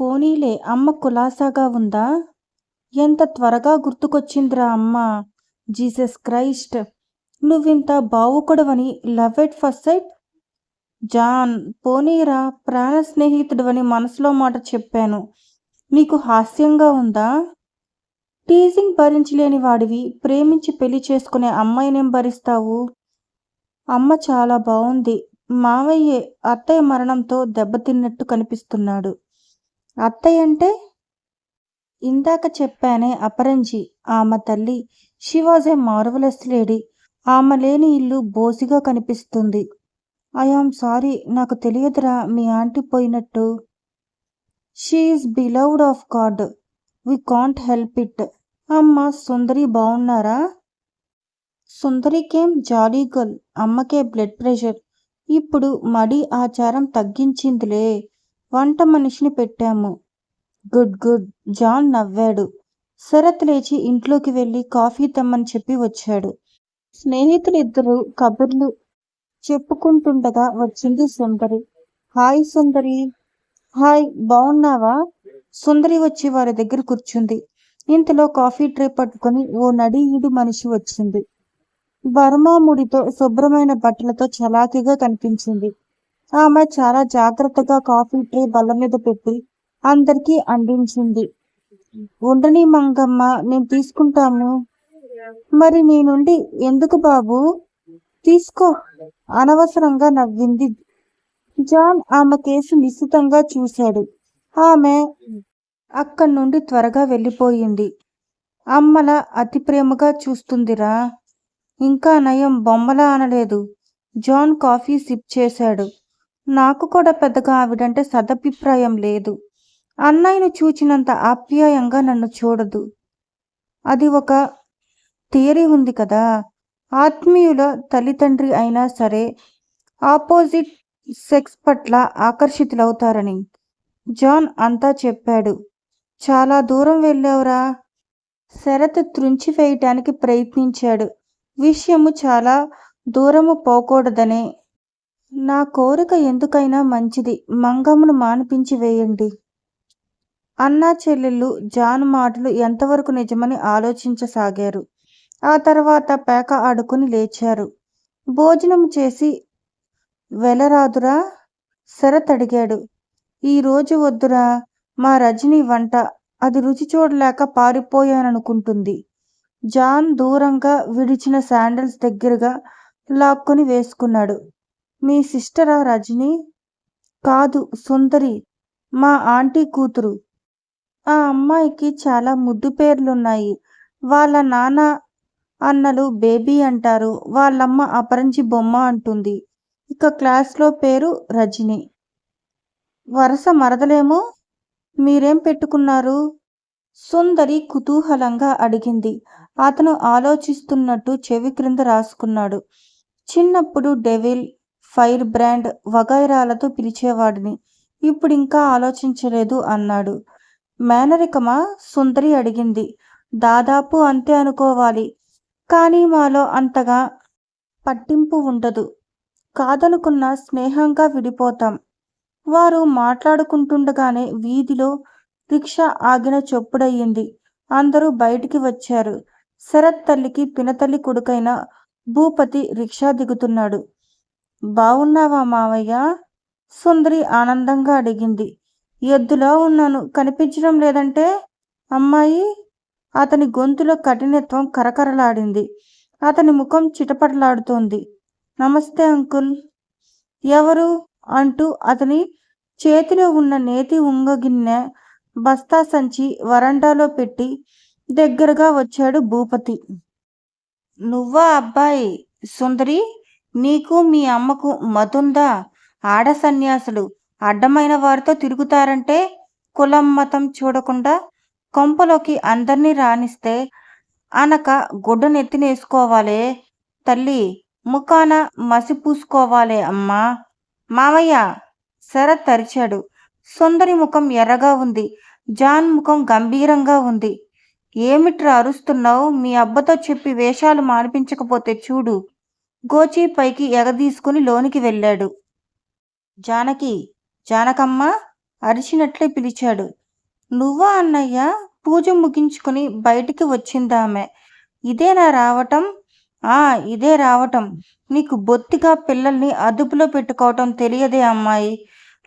పోనీలే అమ్మ కులాసాగా ఉందా? ఎంత త్వరగా గుర్తుకొచ్చిందిరా అమ్మ. జీసస్ క్రైస్ట్ నువ్వింత బావుకుడవని love at first sight? John పోనీరా ప్రాణ స్నేహితుడవని మనసులో మాట చెప్పాను. నీకు హాస్యంగా ఉందా? టీజింగ్ భరించలేని వాడివి ప్రేమించి పెళ్ళి చేసుకునే అమ్మాయినేం భరిస్తావు? అమ్మ చాలా బాగుంది మావయ్యే అత్తయ్య మరణంతో దెబ్బతిన్నట్టు కనిపిస్తున్నాడు. అత్తయ్య అంటే? ఇందాక చెప్పానే అపరంజి ఆమె తల్లి. She was a marvellous lady. ఆమె లేని ఇల్లు బోసిగా కనిపిస్తుంది. ఐఆమ్ సారీ నాకు తెలియదురా మీ ఆంటీ పోయినట్టు. She's beloved of God. We can't help it. అమ్మ సుందరి బాగున్నారా సుందరికేం జాలీ గర్ల్ అమ్మకే బ్లడ్ ప్రెషర్. ఇప్పుడు మడి ఆచారం తగ్గించిందిలే. వంట మనిషిని పెట్టాము. Good good. జాన్ నవ్వాడు. శరత్ లేచి ఇంట్లోకి వెళ్ళి కాఫీ తెమ్మని చెప్పి వచ్చాడు. స్నేహితులిద్దరూ కబుర్లు చెప్పుకుంటుండగా వచ్చింది సుందరి. హాయ్ సుందరి. హాయ్ బాగున్నావా సుందరి వచ్చి వారి దగ్గర కూర్చుంది. ఇంతలో కాఫీ ట్రే పట్టుకొని ఓ నడియుడు మనిషి వచ్చింది. బర్మా ముడితో శుభ్రమైన బట్టలతో చలాకీగా కనిపించింది. ఆమె చాలా జాగ్రత్తగా కాఫీ ట్రే బల్ల మీద పెట్టి అందరికీ అందించింది. ఉండని మంగమ్మ నేను తీసుకుంటాము మరి నీ నుండి ఎందుకు బాబు? తీసుకో. అనవసరంగా నవ్వింది. జాన్ ఆమె కేసు నిశ్చితంగా చూశాడు. ఆమె అక్కడి నుండి త్వరగా వెళ్ళిపోయింది. అమ్మల అతి ప్రేమగా చూస్తుందిరా. ఇంకా నయం బొమ్మలా అనలేదు. జాన్ కాఫీ సిప్ చేశాడు. నాకు కూడా పెద్దగా ఆవిడంటే సదభిప్రాయం లేదు. అన్నయ్యను చూచినంత ఆప్యాయంగా నన్ను చూడదు. అది ఒక థియరీ ఉంది కదా. ఆత్మీయుల తల్లిదండ్రి అయినా సరే ఆపోజిట్ సెక్స్ పట్ల ఆకర్షితులవుతారని జాన్ అంతా చెప్పాడు. చాలా దూరం వెళ్ళావురా. శరత్ త్రుంచి వేయటానికి ప్రయత్నించాడు. విషయము చాలా దూరము పోకూడదనే నా కోరిక ఎందుకైనా మంచిది. మంగమ్మను మానిపించి వేయండి. అన్నా చెల్లెళ్ళు జాన్ మాటలు ఎంతవరకు నిజమని ఆలోచించసాగారు. ఆ తర్వాత పేక ఆడుకుని లేచారు. భోజనం చేసి వెలరాదురా? శరత్ అడిగాడు ఈరోజు వద్దురా? మా రజని వంట. అది రుచి చూడలేక పారిపోయాననుకుంటుంది. జాన్ దూరంగా విడిచిన శాండల్స్ దగ్గరగా లాక్కొని వేసుకున్నాడు. మీ సిస్టరా రజని? కాదు సుందరి. మా ఆంటీ కూతురు. ఆ అమ్మాయికి చాలా ముద్దు పేర్లున్నాయి. వాళ్ళ నాన్న అన్నలు బేబీ అంటారు. వాళ్ళమ్మ అపరంచి బొమ్మ అంటుంది. ఇక క్లాస్లో పేరు రజని. వరుస మరదలేమో? మీరేం పెట్టుకున్నారు? సుందరి కుతూహలంగా అడిగింది. అతను ఆలోచిస్తున్నట్టు చెవి క్రింద రాసుకున్నాడు. చిన్నప్పుడు డెవిల్ ఫైర్ బ్రాండ్ వగైరాలతో పిలిచేవాడిని. ఇప్పుడు ఇంకా ఆలోచించలేదు అన్నాడు. మేనరికమా? సుందరి అడిగింది. దాదాపు అంతే అనుకోవాలి. కానీ మాలో అంతగా పట్టింపు ఉండదు. కాదనుకున్న స్నేహంగా విడిపోతాం. వారు మాట్లాడుకుంటుండగానే వీధిలో రిక్షా ఆగిన చొప్పుడయ్యింది. అందరూ బయటికి వచ్చారు. శరత్ తల్లికి పినతల్లి కొడుకైన భూపతి రిక్షా దిగుతున్నాడు. బావున్నావా మావయ్య? సుందరి ఆనందంగా అడిగింది. ఎద్దులా ఉన్నాను కనిపించడం లేదంటే? అమ్మాయి అతని గొంతులో కఠినత్వం కరకరలాడింది. అతని ముఖం చిటపటలాడుతోంది. నమస్తే అంకుల్. ఎవరు? అంటూ అతని చేతిలో ఉన్న నేతి ఉంగగిన్నె బస్తా సంచి వరండాలో పెట్టి దగ్గరగా వచ్చాడు భూపతి. నువ్వా అబ్బాయి? సుందరి నీకు మీ అమ్మకు మతుందా ఆడ సన్యాసులు అడ్డమైన వారితో తిరుగుతారంటే కులం మతం చూడకుండా కొంపలోకి అందరినీ రానిస్తే అనక గుడ్డనెత్తినేసుకోవాలే. తల్లి ముఖాన మసి పూసుకోవాలే అమ్మా. మావయ్య శరత్ తరిచాడు. సుందరి ముఖం ఎర్రగా ఉంది. జాన్ ముఖం గంభీరంగా ఉంది. ఏమిట్రా అరుస్తున్నావు? మీ అబ్బతో చెప్పి వేషాలు మానిపించకపోతే చూడు. గోచి పైకి ఎగదీసుకుని లోనికి వెళ్ళాడు. జానకి జానకమ్మ అరిచినట్లే పిలిచాడు. నువ్వా అన్నయ్య? పూజ ముగించుకుని బయటికి వచ్చిందామె. ఇదేనా రావటం? ఆ ఇదే రావటం. నీకు బొత్తిగా పిల్లల్ని అదుపులో పెట్టుకోవటం తెలియదే అమ్మాయి.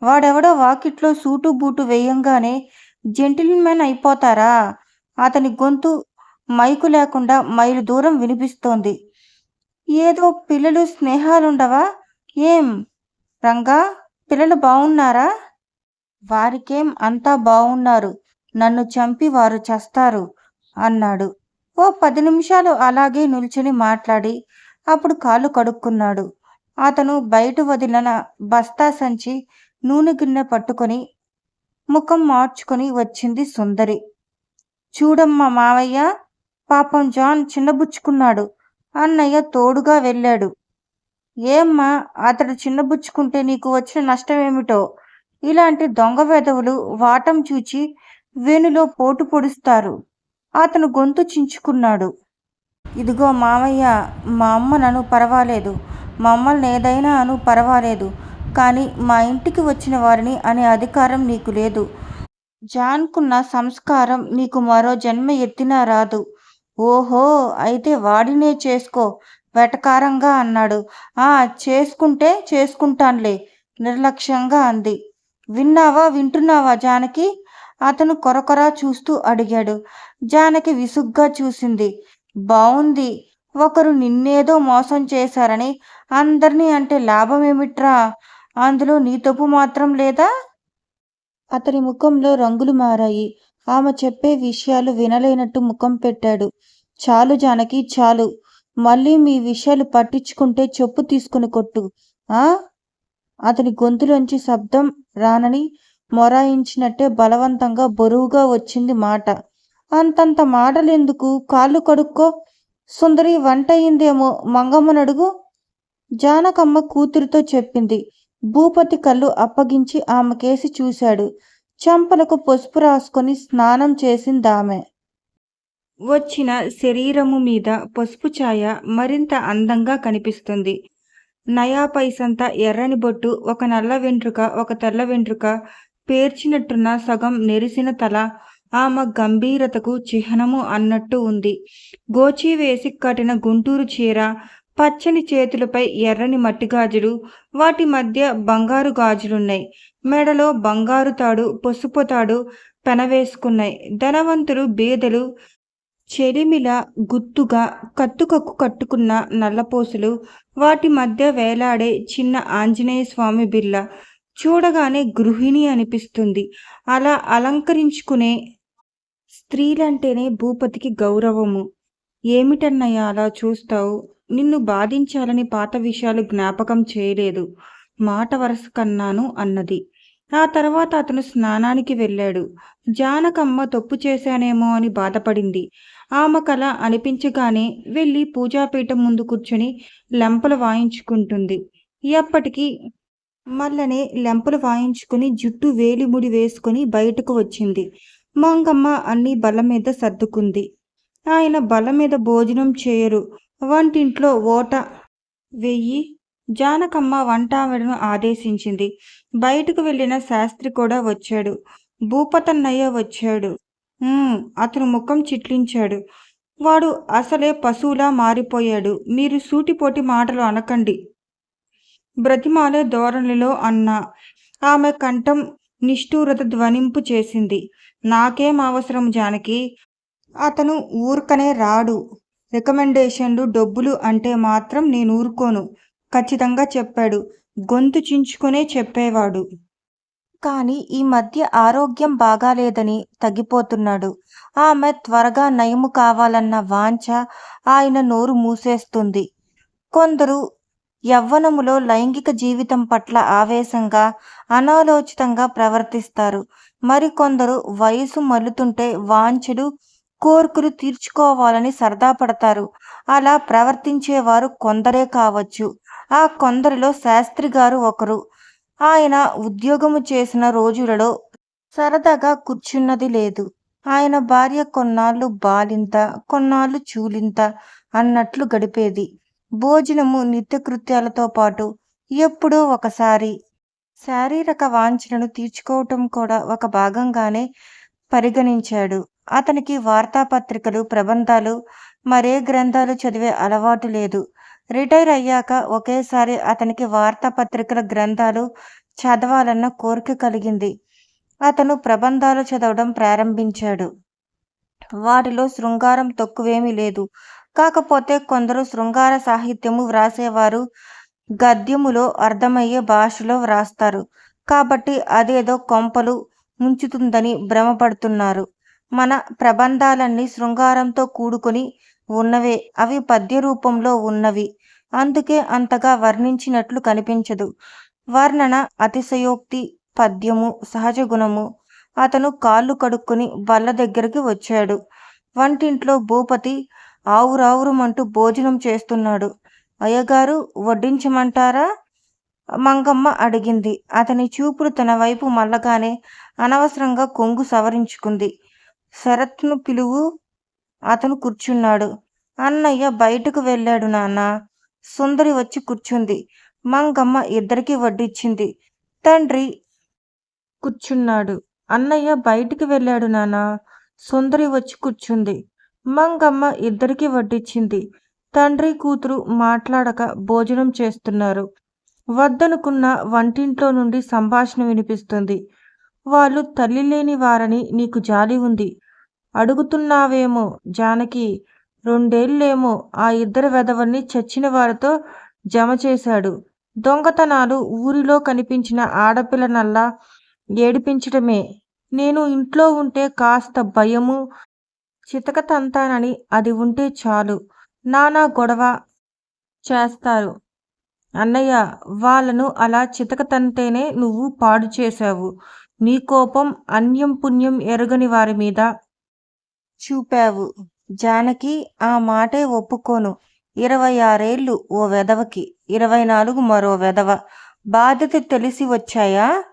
వాడెవడో వాకిట్లో సూటు బూటు వేయంగానే జెంటిల్మెన్ అయిపోతారా? అతని గొంతు మైకు లేకుండా మైలు దూరం వినిపిస్తోంది. ఏదో పిల్లలు స్నేహాలుండవా? ఏం? రంగా పిల్లలు బాగున్నారా వారికేం అంతా బాగున్నారు నన్ను చంపి వారు చస్తారు అన్నాడు. ఓ పది నిమిషాలు అలాగే నిల్చుని మాట్లాడి అప్పుడు కాళ్ళు కడుక్కున్నాడు. అతను బయట వదిలిన బస్తా సంచి నూనె గిన్నె పట్టుకొని ముఖం మార్చుకొని వచ్చింది సుందరి. చూడమ్మా మావయ్య పాపం జాన్ చిన్నబుచ్చుకున్నాడు. అన్నయ్య తోడుగా వెళ్ళాడు. ఏమ్మా అతడు చిన్నబుచ్చుకుంటే నీకు వచ్చిన నష్టమేమిటో? ఇలాంటి దొంగ వెధవులు వాటం చూచి వేణులో పోటు పొడుస్తారు. అతను గొంతు చించుకున్నాడు. ఇదిగో మామయ్య మా అమ్మ నన్ను పర్వాలేదు. మమ్మల్ని ఏదైనా అను పర్వాలేదు. కానీ మా ఇంటికి వచ్చిన వారిని అనే అధికారం నీకు లేదు. జాన్కున్న సంస్కారం నీకు మరో జన్మ ఎత్తినా రాదు. ఓహో అయితే వాడినే చేసుకో వెటకారంగా అన్నాడు. ఆ చేసుకుంటే చేసుకుంటానులే నిర్లక్ష్యంగా అంది. విన్నావా వింటున్నావా జానకి? అతను కొరకొరా చూస్తూ అడిగాడు. జానకి విసుగ్గా చూసింది. బావుంది. ఒకరు నిన్నేదో మోసం చేశారని అందరినీ అంటే లాభమేమిట్రా? అందులో నీ తప్పు మాత్రం లేదా? అతని ముఖంలో రంగులు మారాయి. ఆమె చెప్పే విషయాలు వినలేనట్టు ముఖం పెట్టాడు. చాలు జానకి చాలు. మళ్ళీ మీ విషయాలు పట్టించుకుంటే చెప్పు తీసుకుని కొట్టు. ఆ? అతని గొంతులోంచి శబ్దం రానని మొరాయించినట్టే బలవంతంగా బరువుగా వచ్చింది మాట. అంతంత మాటలెందుకు? కాళ్ళు కడుక్కో. సుందరి వంట అయిందేమో మంగమ్మనడుగు. జానకమ్మ కూతురితో చెప్పింది. భూపతి కళ్ళు అప్పగించి ఆమె కేసి చూశాడు. చెంపలకు పసుపు రాసుకొని స్నానం చేసిందామె. వచ్చిన శరీరము మీద పసుపు ఛాయ మరింత అందంగా కనిపిస్తుంది. నయా పైసంతా ఎర్రని బొట్టు ఒక నల్ల వెంట్రుక ఒక తెల్ల వెంట్రుక పేర్చినట్టున్న సగం నెరిసిన తల ఆమె గంభీరతకు చిహ్నము అన్నట్టు ఉంది. గోచి వేసి కట్టిన గుంటూరు చీర పచ్చని చేతులపై ఎర్రని మట్టి గాజులు వాటి మధ్య బంగారు గాజులున్నాయి. మెడలో బంగారు తాడు పసుపు తాడు పెనవేసుకున్నాయి. ధనవంతులు బీదలు చెలిమిల గుత్తుగా కత్తుకక్కు కట్టుకున్న నల్లపోసులు వాటి మధ్య వేలాడే చిన్న ఆంజనేయ స్వామి బిల్ల చూడగానే గృహిణి అనిపిస్తుంది. అలా అలంకరించుకునే స్త్రీలంటేనే భూపతికి గౌరవము. ఏమిటన్నయ్య అలా చూస్తావు? నిన్ను బాధించాలని పాత విషయాలు జ్ఞాపకం చేయలేదు. మాట వరస కన్నాను అన్నది. ఆ తర్వాత అతను స్నానానికి వెళ్ళాడు. జానకమ్మ తప్పు చేశానేమో అని బాధపడింది. ఆమె కల అనిపించగానే వెళ్ళి పూజాపీఠం ముందు కూర్చొని లెంపలు వాయించుకుంటుంది. ఎప్పటికీ మల్లనే లెంపలు వాయించుకుని జుట్టు వేలిముడి వేసుకుని బయటకు వచ్చింది. మంగమ్మ అన్ని బల్ల మీద సర్దుకుంది. ఆయన బల్ల మీద భోజనం చేయరు. వంటింట్లో ఓట వెయ్యి జానకమ్మ వంటావిడను ఆదేశించింది. బయటకు వెళ్ళిన శాస్త్రి కూడా వచ్చాడు. భూపతన్నయ్య వచ్చాడు. అతను ముఖం చిట్లించాడు. వాడు అసలే పశువులా మారిపోయాడు. మీరు సూటిపోటి మాటలు అనకండి. బ్రతిమాలే ధోరణిలో అన్నా ఆమె కంఠం నిష్ఠూరత ధ్వనింపు చేసింది. నాకేం అవసరం జానకి? అతను ఊరకనే రాడు. రికమెండేషన్లు డబ్బులు అంటే మాత్రం నేను ఊరుకోను. ఖచ్చితంగా చెప్పాడు. గొంతు చించుకునే చెప్పేవాడు. కానీ ఈ మధ్య ఆరోగ్యం బాగాలేదని తగ్గిపోతున్నాడు. ఆమె త్వరగా నయము కావాలన్న వాంఛ ఆయన నోరు మూసేస్తుంది. కొందరు యవ్వనములో లైంగిక జీవితం పట్ల ఆవేశంగా అనాలోచితంగా ప్రవర్తిస్తారు. మరికొందరు వయసు మల్లుతుంటే వాంఛలు కోర్కులు తీర్చుకోవాలని సరదా పడతారు. అలా ప్రవర్తించేవారు కొందరే కావచ్చు. ఆ కొందరిలో శాస్త్రి గారు ఒకరు. ఆయన ఉద్యోగము చేసిన రోజులలో సరదాగా కూర్చున్నది లేదు. ఆయన భార్య కొన్నాళ్ళు బాలింత కొన్నాళ్ళు చూలింత అన్నట్లు గడిపేది. భోజనము నిత్యకృత్యాలతో పాటు ఎప్పుడో ఒకసారి శారీరక వాంఛనను తీర్చుకోవటం కూడా ఒక భాగంగానే పరిగణించాడు. అతనికి వార్తాపత్రికలు ప్రబంధాలు మరే గ్రంథాలు చదివే అలవాటు లేదు. రిటైర్ అయ్యాక ఒకేసారి అతనికి వార్తాపత్రికల గ్రంథాలు చదవాలన్న కోరిక కలిగింది. అతను ప్రబంధాలు చదవడం ప్రారంభించాడు. వాటిలో శృంగారం తక్కువేమీ లేదు. కాకపోతే కొందరు శృంగార సాహిత్యము వ్రాసేవారు గద్యములో అర్థమయ్యే భాషలో వ్రాస్తారు. కాబట్టి అదేదో కొంపలు ముంచుతుందని భ్రమపడుతున్నారు. మన ప్రబంధాలన్నీ శృంగారంతో కూడుకొని ఉన్నవే అవి పద్య రూపంలో ఉన్నవి. అందుకే అంతగా వర్ణించినట్లు కనిపించదు. వర్ణన అతిశయోక్తి పద్యము సహజ గుణము. అతను కాళ్ళు కడుక్కొని బల్ల దగ్గరికి వచ్చాడు. వంటింట్లో భూపతి ఆవురావురమంటూ భోజనం చేస్తున్నాడు. అయ్యగారు వడ్డించమంటారా? మంగమ్మ అడిగింది. అతని చూపులు తన వైపు మల్లగానే అనవసరంగా కొంగు సవరించుకుంది. శరత్ను పిలువు అతను కూర్చున్నాడు. అన్నయ్య బయటకు వెళ్ళాడు నాన్న. సుందరి వచ్చి కూర్చుంది. మంగమ్మ ఇద్దరికి వడ్డిచ్చింది. తండ్రి కూర్చున్నాడు. అన్నయ్య బయటికి వెళ్ళాడు నాన్న. సుందరి వచ్చి కూర్చుంది. మంగమ్మ ఇద్దరికి వడ్డిచ్చింది. తండ్రి కూతురు మాట్లాడక భోజనం చేస్తున్నారు. వద్దనుకున్న వంటింట్లో నుండి సంభాషణ వినిపిస్తుంది. వాళ్ళు తల్లి లేని వారని నీకు జాలి ఉంది. అడుగుతున్నావేమో జానకి రెండేళ్ళేమో ఆ ఇద్దరు వెధవల్ని చచ్చిన వారితో జమ చేశాడు. దొంగతనాలు ఊరిలో కనిపించిన ఆడపిల్లనల్లా ఏడిపించడమే నేను ఇంట్లో ఉంటే కాస్త భయము చితకతంతానని అది ఉంటే చాలు. నానా గొడవ చేస్తారు. అన్నయ్య వాళ్ళను అలా చితకతంతేనే నువ్వు పాడు చేశావు. నీ కోపం అన్యం పుణ్యం ఎరగని వారి మీద చూపావు. జానకి ఆ మాటే ఒప్పుకోను. ఇరవై ఆరేళ్ళు ఓ వెధవకి. ఇరవై నాలుగు మరో వెధవ. బాధ్యత తెలిసి వచ్చాయా?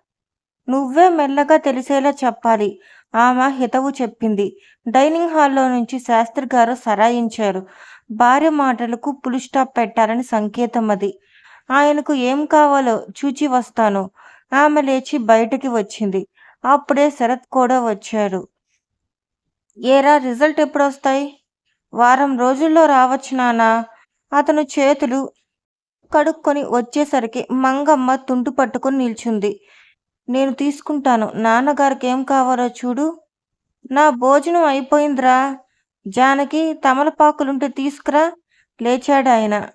నువ్వే మెల్లగా తెలిసేలా చెప్పాలి. ఆమె హితవు చెప్పింది. డైనింగ్ హాల్లో నుంచి శాస్త్రి గారు సరాయించారు. భార్య మాటలకు పులిస్టాప్ పెట్టాలని సంకేతం అది ఆయనకు ఏం కావాలో చూచి వస్తాను. ఆమె లేచి బయటికి వచ్చింది. అప్పుడే శరత్ కూడా వచ్చాడు. ఏరా రిజల్ట్ ఎప్పుడు వస్తాయి వారం రోజుల్లో రావచ్చు నానా అతను చేతులు కడుక్కొని వచ్చేసరికి మంగమ్మ తుంటు పట్టుకొని నిల్చుంది. నేను తీసుకుంటాను. నాన్నగారికి ఏం కావాలో చూడు. నా భోజనం అయిపోయిందిరా. జానకి తమలపాకులుంటే తీసుకురా. లేచాడు ఆయన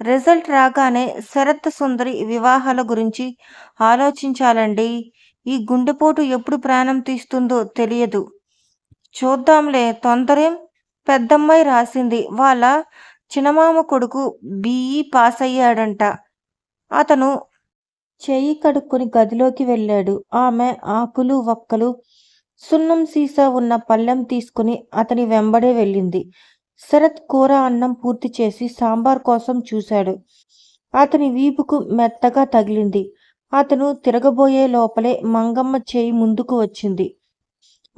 రిజల్ట్ రాగానే శరత్ సుందరి వివాహాల గురించి ఆలోచించాలండి. ఈ గుండెపోటు ఎప్పుడు ప్రాణం తీస్తుందో తెలియదు. చూద్దాంలే తొందరేం పెద్దమ్మాయి రాసింది. వాళ్ళ చిన్నమామ కొడుకు బీఈ పాస్ అయ్యాడంట అతను చెయ్యి కడుక్కొని గదిలోకి వెళ్ళాడు. ఆమె ఆకులు వక్కలు సున్నం సీసా ఉన్న పళ్ళెం తీసుకుని అతని వెంబడే వెళ్ళింది. శరత్ కూర అన్నం పూర్తి చేసి సాంబార్ కోసం చూశాడు. అతని వీపుకు మెత్తగా తగిలింది. అతను తిరగబోయే లోపలే మంగమ్మ చేయి ముందుకు వచ్చింది.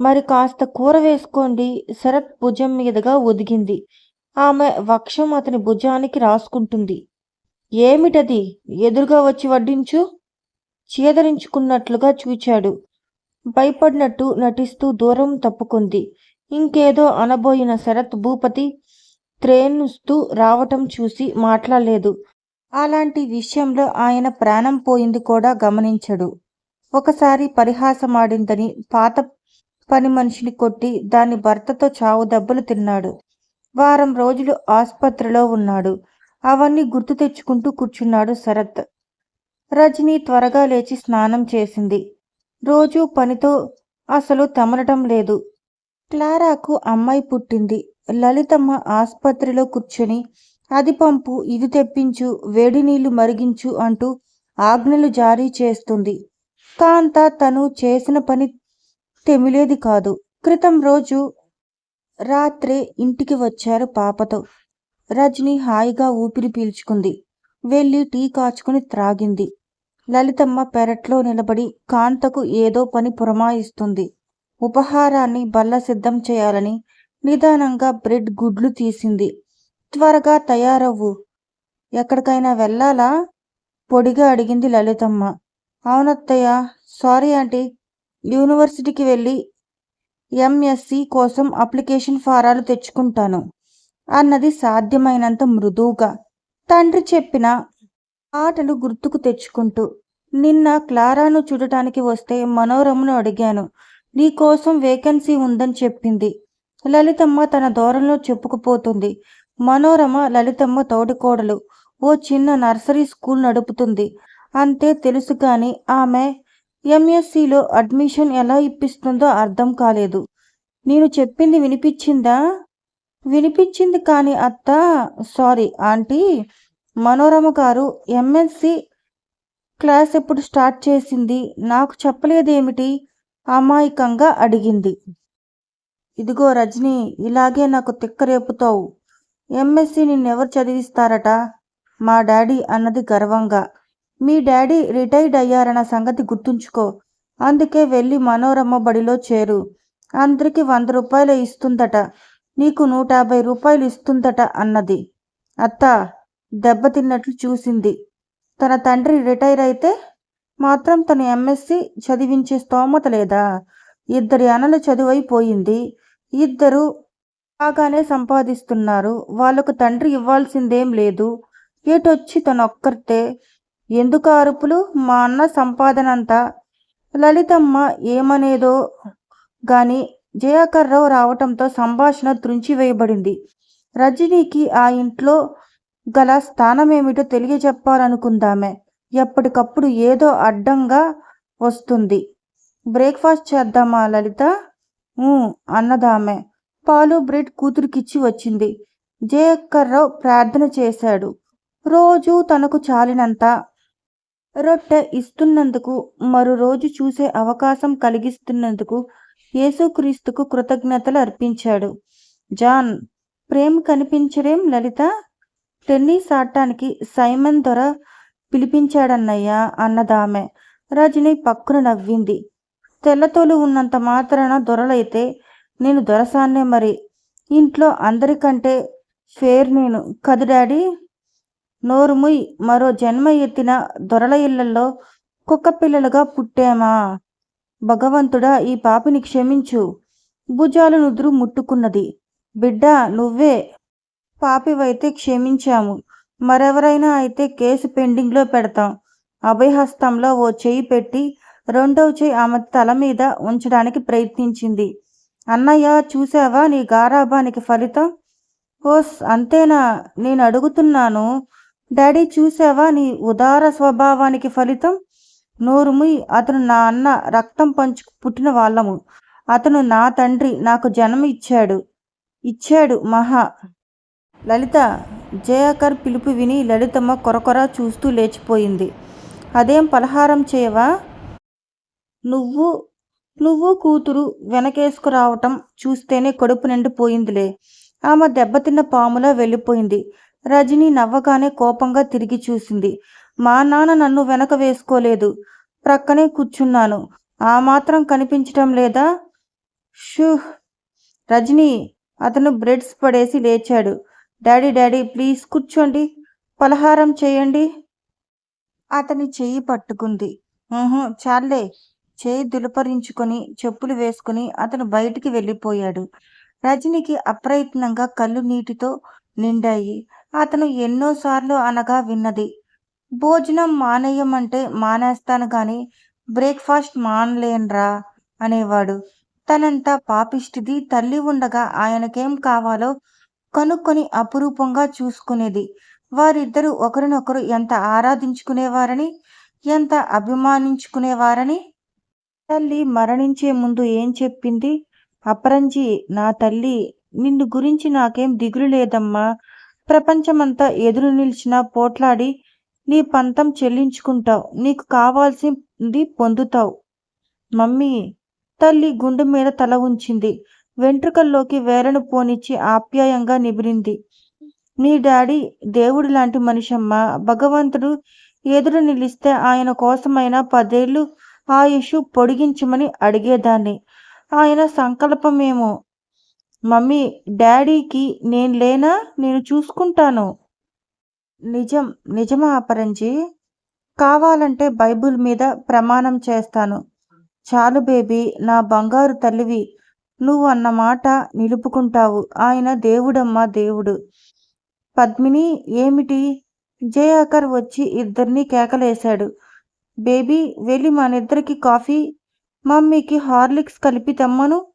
మరి కాస్త కూర వేసుకోండి. శరత్ భుజం మీదుగా ఒదిగింది. ఆమె వక్షం అతని భుజానికి రాసుకుంటుంది. ఏమిటది? ఎదురుగా వచ్చి వడ్డించు. చీదరించుకున్నట్లుగా చూచాడు. భయపడినట్టు నటిస్తూ దూరం తప్పుకుంది. ఇంకేదో అనబోయిన శరత్ భూపతి త్రేణుస్తూ రావటం చూసి మాట్లాడలేదు. అలాంటి విషయంలో ఆయన ప్రాణం పోయింది కూడా గమనించడు. ఒకసారి పరిహాసమాడిందని పాత పని మనిషిని కొట్టి దాని భర్తతో చావు దెబ్బలు తిన్నాడు. వారం రోజులు ఆసుపత్రిలో ఉన్నాడు. అవన్నీ గుర్తు తెచ్చుకుంటూ కూర్చున్నాడు శరత్. రజని త్వరగా లేచి స్నానం చేసింది. రోజు పనితో అసలు తమలటం లేదు. క్లారాకు అమ్మాయి పుట్టింది. లలితమ్మ ఆసుపత్రిలో కూర్చొని అది పంపు ఇది తెప్పించు వేడి నీళ్ళు మరిగించు అంటూ ఆజ్ఞలు జారీ చేస్తుంది. కాంత తను చేసిన పని తెమిలేది కాదు. క్రితం రోజు రాత్రే ఇంటికి వచ్చారు పాపతో. రజని హాయిగా ఊపిరి పీల్చుకుంది. వెళ్ళి టీ కాచుకుని త్రాగింది. లలితమ్మ పెరట్లో నిలబడి కాంతకు ఏదో పని పురమాయిస్తుంది. ఉపహారాన్ని బల్ల సిద్ధం చేయాలని నిదానంగా బ్రెడ్ గుడ్లు తీసింది. త్వరగా తయారవ్వు. ఎక్కడికైనా వెళ్ళాలా? పొడిగా అడిగింది లలితమ్మ. అవునత్తయ్య sorry aunty. యూనివర్సిటీకి వెళ్ళి ఎంఎస్సి కోసం అప్లికేషన్ ఫారాలు తెచ్చుకుంటాను. అన్నది సాధ్యమైనంత మృదువుగా. తండ్రి చెప్పిన ఆటలు గుర్తుకు తెచ్చుకుంటూ నిన్న క్లారాను చూడటానికి వస్తే మనోరమను అడిగాను. నీకోసం వేకెన్సీ ఉందని చెప్పింది. లలితమ్మ తన దూరంలో చెప్పుకుపోతుంది. మనోరమ లలితమ్మ తోటికోడలు ఓ చిన్న నర్సరీ స్కూల్ నడుపుతుంది. అంతే తెలుసు కానీ ఆమె ఎంఎస్సిలో అడ్మిషన్ ఎలా ఇప్పిస్తుందో అర్థం కాలేదు. నేను చెప్పింది వినిపించిందా? వినిపించింది కానీ అత్త సారీ ఆంటీ మనోరమ గారు ఎంఎస్సి క్లాస్ ఎప్పుడు స్టార్ట్ చేసింది? నాకు చెప్పలేదేమిటి? అమాయకంగా అడిగింది. ఇదిగో రజని ఇలాగే నాకు తిక్క రేపుతావు ఎంఎస్సి నిన్నెవరు చదివిస్తారట? మా డాడీ అన్నది గర్వంగా. మీ డాడీ రిటైర్డ్ అయ్యారన్న సంగతి గుర్తుంచుకో. అందుకే వెళ్ళి మనోరమ బడిలో చేరు. అందరికి వంద రూపాయలు ఇస్తుందట. నీకు నూట యాభై రూపాయలు ఇస్తుందట అన్నది. అత్త దెబ్బతిన్నట్లు చూసింది. తన తండ్రి రిటైర్ అయితే మాత్రం తను ఎంఎస్సి చదివించే స్తోమత లేదా? ఇద్దరి అనలు చదువైపోయింది. ఇద్దరు బాగానే సంపాదిస్తున్నారు. వాళ్ళకు తండ్రి ఇవ్వాల్సిందేం లేదు. ఏటొచ్చి తనొక్కరితే? ఎందుకు అరుపులు? మా అన్న సంపాదన అంతా లలితమ్మ ఏమనేదో గాని జయాకర్రావు రావటంతో సంభాషణ త్రుంచివేయబడింది. రజనీకి ఆ ఇంట్లో గల స్థానమేమిటో తెలియజెప్పాలనుకుందామే. ఎప్పటికప్పుడు ఏదో అడ్డంగా వస్తుంది. బ్రేక్ఫాస్ట్ చేద్దామా లలిత? అన్నదామె. పాలు బ్రెడ్ కూతురికిచ్చి వచ్చింది. జయక్కర్రావు ప్రార్థన చేశాడు. రోజు తనకు చాలినంత రొట్టె ఇస్తున్నందుకు మరో రోజు చూసే అవకాశం కలిగిస్తున్నందుకు యేసుక్రీస్తుకు కృతజ్ఞతలు అర్పించాడు. జాన్ ప్రేమ్ కనిపించడేం లలిత? టెన్నిస్ ఆడటానికి సైమన్ దొర పిలిపించాడన్నయ్యా అన్నదామె. రజని పక్కున నవ్వింది. తెల్లతోలు ఉన్నంత మాత్రాన దొరలైతే నేను దొరసాన్నే మరి. ఇంట్లో అందరికంటే ఫేర్ నేను కదు డాడీ. నోరుముయ్ మరో జన్మ ఎత్తిన దొరల ఇళ్ళలో కుక్క పిల్లలుగా పుట్టామా? భగవంతుడా ఈ పాపిని క్షమించు. భుజాలు నుదురు ముట్టుకున్నది. బిడ్డ నువ్వే పాపివైతే క్షమించాము. మరెవరైనా అయితే కేసు పెండింగ్లో పెడతాం. అభయహస్తంలో ఓ చెయ్యి పెట్టి రెండవ చెయ్యి ఆమె తల మీద ఉంచడానికి ప్రయత్నించింది. అన్నయ్య చూసావా నీ గారాబానికి ఫలితం? ఓస్ అంతేనా? నేను అడుగుతున్నాను. డాడీ చూసావా నీ ఉదార స్వభావానికి ఫలితం? నోరుముయ్ అతను నా అన్న రక్తం పంచు పుట్టిన వాళ్ళము. అతను నా తండ్రి నాకు జన్మ ఇచ్చాడు ఇచ్చాడు మహా. లలిత జయాకర్ పిలుపు విని లలితమ్మ కొరకొర చూస్తూ లేచిపోయింది. అదేం పలహారం చేయవా? నువ్వు నువ్వు కూతురు వెనకేసుకురావటం చూస్తేనే కడుపు నిండిపోయిందిలే ఆమె దెబ్బతిన్న పాములా వెళ్ళిపోయింది. రజని నవ్వగానే కోపంగా తిరిగి చూసింది. మా నాన్న నన్ను వెనక వేసుకోలేదు. ప్రక్కనే కూర్చున్నాను. ఆ మాత్రం కనిపించటం లేదా? షూ. రజని అతను బ్రెడ్స్ పడేసి లేచాడు. డాడీ డాడీ ప్లీజ్ కూర్చోండి. పలహారం చేయండి. అతని చెయ్యి పట్టుకుంది. చాలే చేయి దులపరించుకొని చెప్పులు వేసుకుని అతను బయటికి వెళ్ళిపోయాడు. రజనికి అప్రయత్నంగా కళ్ళు నీటితో నిండాయి. అతను ఎన్నోసార్లు అనగా విన్నది. భోజనం మానేయమంటే మానేస్తాను గాని బ్రేక్ఫాస్ట్ మానలేనురా అనేవాడు. తనంత పాపిష్టిది తల్లి ఉండగా ఆయనకేం కావాలో కనుక్కొని అపురూపంగా చూసుకునేది. వారిద్దరూ ఒకరినొకరు ఎంత ఆరాధించుకునేవారని ఎంత అభిమానించుకునేవారని? తల్లి మరణించే ముందు ఏం చెప్పింది? అపరంజి నా తల్లి నిన్ను గురించి నాకేం దిగులు లేదమ్మా. ప్రపంచమంతా ఎదురు నిలిచినా పోట్లాడి నీ పంతం చెల్లించుకుంటావు. నీకు కావాల్సింది పొందుతావు. మమ్మీ తల్లి గుండె మీద తల ఉంచింది. వెంట్రుకల్లోకి వేలను పోనిచ్చి ఆప్యాయంగా నిబిరింది. నీ డాడీ దేవుడి లాంటి మనిషమ్మా. భగవంతుడు ఎదురు నిలిస్తే ఆయన కోసమైనా పదేళ్ళు ఆయుష్ పొడిగించమని అడిగేదాన్ని. ఆయన సంకల్పమేమో మమ్మీ డాడీకి నేను లేనా? నేను చూసుకుంటాను. నిజం నిజమా అపరంజి? కావాలంటే బైబిల్ మీద ప్రమాణం చేస్తాను. చాలు బేబీ నా బంగారు తల్లివి. నువ్వు అన్న మాట నిలుపుకుంటావు. ఆయన దేవుడమ్మా దేవుడు. పద్మిని ఏమిటి? జయాకర్ వచ్చి ఇద్దరిని కేకలేశాడు. బేబీ వెళ్ళి మనిద్దరికి కాఫీ మమ్మీకి హార్లిక్స్ కలిపి తెమ్మను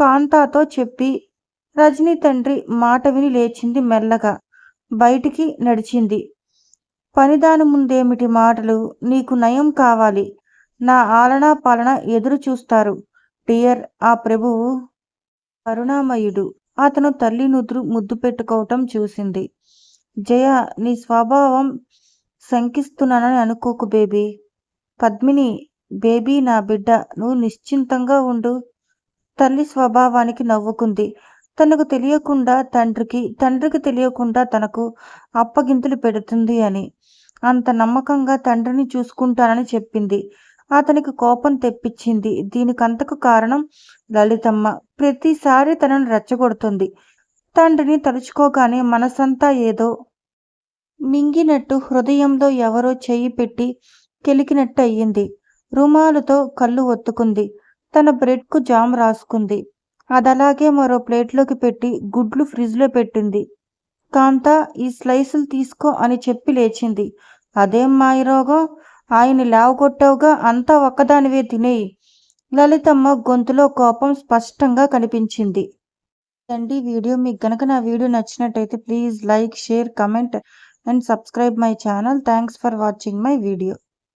కాంతాతో చెప్పి. రజనీ తండ్రి మాట విని లేచింది మెల్లగా. బయటికి నడిచింది. పనిదాని ముందేమిటి మాటలు? నీకు నయం కావాలి. నా ఆలనా పాలన ఎదురు చూస్తారు. డియర్ ఆ ప్రభువు కరుణామయుడు. అతను తల్లి నుదురు ముద్దు పెట్టుకోవటం చూసింది. జయ నీ స్వభావం శంకిస్తున్నానని అనుకోకు బేబీ. పద్మిని బేబీ నా బిడ్డ నువ్వు నిశ్చింతంగా ఉండు. తల్లి స్వభావానికి నవ్వుకుంది. తనకు తెలియకుండా తండ్రికి తండ్రికి తెలియకుండా తనకు అప్పగింతలు పెడుతుంది అని. అంత నమ్మకంగా తండ్రిని చూసుకుంటానని చెప్పింది. అతనికి కోపం తెప్పించింది. దీనికంతకు కారణం లలితమ్మ. ప్రతిసారి తనను రెచ్చగొడుతుంది. తండ్రిని తలుచుకోగానే మనసంతా ఏదో మింగినట్టు హృదయంలో ఎవరో చెయ్యి పెట్టి కెలికినట్టు అయ్యింది రుమాలుతో కళ్ళు ఒత్తుకుంది. తన బ్రెడ్కు జామ్ రాసుకుంది. అదలాగే మరో ప్లేట్లోకి పెట్టి గుడ్లు ఫ్రిడ్జ్లో పెట్టింది. కాంత ఈ స్లైసులు తీసుకో అని చెప్పి లేచింది. అదేం మాయరోగం? ఆయన లేవగొట్టావుగా అంతా ఒక్కదానివే తినేయి. లలితమ్మ గొంతులో కోపం స్పష్టంగా కనిపించింది. అండి వీడియో. మీకు కనుక నా వీడియో నచ్చినట్టయితే please like share comment and subscribe my channel. Thanks for watching my video.